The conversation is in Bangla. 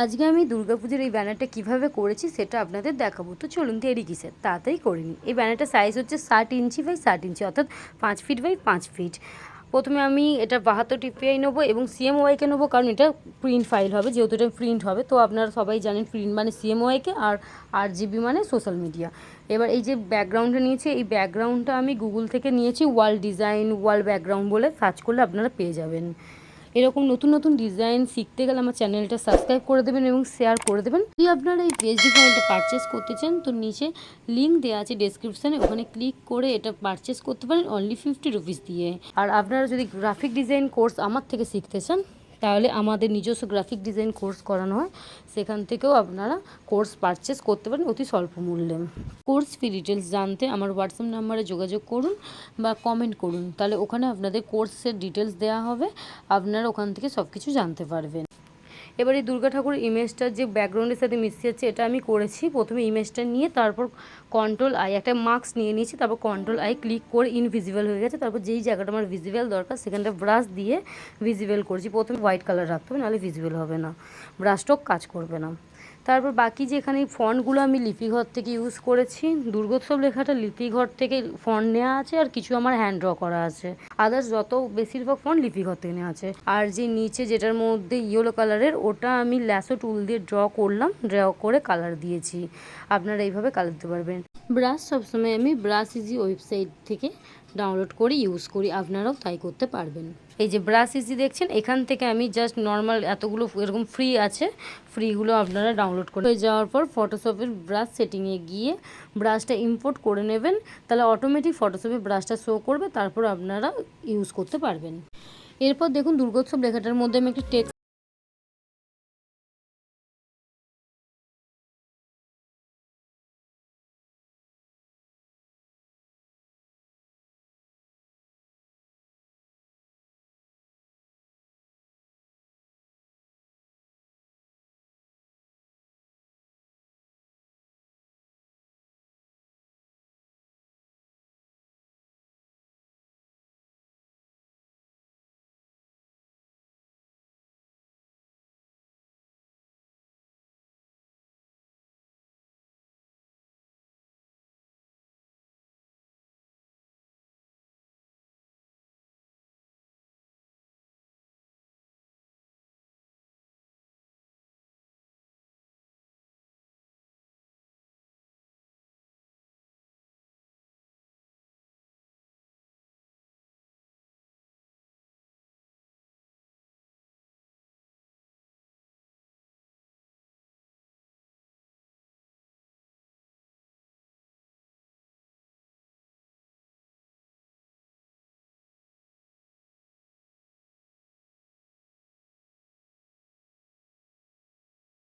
আজকে আমি দুর্গাপুজোর এই ব্যানারটা কীভাবে করেছি সেটা আপনাদের দেখাবো। তো চলুন দেরি কিসের? তাড়াতাড়ি করে নিই। এই ব্যানারটা সাইজ হচ্ছে ষাট ইঞ্চি বাই ষাট ইঞ্চি, অর্থাৎ পাঁচ ফিট বাই পাঁচ ফিট প্রথমে আমি এটা বাহাত্তর টিপিআই নেব এবং সিএমওয়াইকে নেব, কারণ এটা প্রিন্ট ফাইল হবে, যেহেতু এটা প্রিন্ট হবে। তো আপনারা সবাই জানেন প্রিন্ট মানে সিএমওয়াইকে আর আর জিবি মানে সোশ্যাল মিডিয়া এবার এই যে ব্যাকগ্রাউন্ডটা নিয়েছি, এই ব্যাকগ্রাউন্ডটা আমি গুগল থেকে নিয়েছি। ওয়াল ডিজাইন ওয়াল ব্যাকগ্রাউন্ড বলে সার্চ করলে আপনারা পেয়ে যাবেন। এরকম নতুন নতুন ডিজাইন শিখতে গেলে আমার চ্যানেলটা সাবস্ক্রাইব করে দেবেন এবং শেয়ার করে দেবেন। যদি আপনারা এই পেজ ডিজাইনটা পারচেস করতে চান, তো নিচে লিঙ্ক দেওয়া আছে ডেসক্রিপশানে ওখানে ক্লিক করে এটা পারচেস করতে পারেন অনলি ফিফটি রুপিস দিয়ে। আর আপনারা যদি গ্রাফিক ডিজাইন কোর্স আমার থেকে শিখতে চান তাহলে আমাদের নিজস্ব গ্রাফিক ডিজাইন কোর্স করানো হয়। সেখান থেকেও আপনারা কোর্স পারচেস করতে পারেন অতি স্বল্প মূল্যে। কোর্স ফি ডিটেলস জানতে আমার হোয়াটসঅ্যাপ নাম্বারে যোগাযোগ করুন বা কমেন্ট করুন। তাহলে ওখানে আপনাদের কোর্সের ডিটেলস দেওয়া হবে। আপনারা ওখান থেকে সব কিছু জানতে পারবেন। এবার এই দুর্গা ঠাকুর ইমেজটার যে ব্যাকগ্রাউন্ডের সাথে মিশে যাচ্ছে এটা আমি করেছি। প্রথমে ইমেজটা নিয়ে তারপর কন্ট্রোল আই একটা মার্কস নিয়ে নিয়েছি, তারপর কন্ট্রোল আই ক্লিক করে ইনভিজিবল হয়ে গেছে। তারপর যেই জায়গাটা আমার ভিজিবল দরকার, সেখানটা ব্রাশ দিয়ে ভিজিবল করছি। প্রথমে হোয়াইট কালার রাখতে হবে, নাহলে ভিজিবল হবে না। ব্রাশটাও কাজ করবে না। তারপর বাকি যেখানে ফন্টগুলো আমি লিপিঘর থেকে ইউজ করেছি, দুর্গোৎসব লেখাটা লিপিঘর থেকে ফন্ট নেওয়া আছে আর কিছু আমার হ্যান্ড ড্র করা আছে। আদার্স যত বেশিরভাগ ফন্ট লিপিঘর থেকে নেওয়া আছে। আর যে নিচে যেটার মধ্যে ইয়েলো কালারের ওটা আমি ল্যাসো টুল দিয়ে ড্র করলাম ড্র করে কালার দিয়েছি। আপনারা এইভাবে কালার দিতে পারবেন। ব্রাশ সবসময় আমি ব্রাশ ইজি ওয়েবসাইট থেকে ডাউনলোড করে ইউজ করি, আপনারাও তাই করতে পারবেন। এই যে ব্রাশ ইজি দেখছেন, এখান থেকে আমি জাস্ট নর্মাল এতগুলো এরকম ফ্রি আছে ফ্রিগুলো আপনারা ডাউনলোড করে যাওয়ার পর ফটোশপের ব্রাশ সেটিংয়ে গিয়ে ব্রাশটা ইম্পোর্ট করে নেবেন, তাহলে অটোমেটিক ফটোশপে ব্রাশটা শো করবে, তারপর আপনারা ইউজ করতে পারবেন। এরপর দেখুন দুর্গোৎসব লেখাটার মধ্যে আমি একটা টেক্সট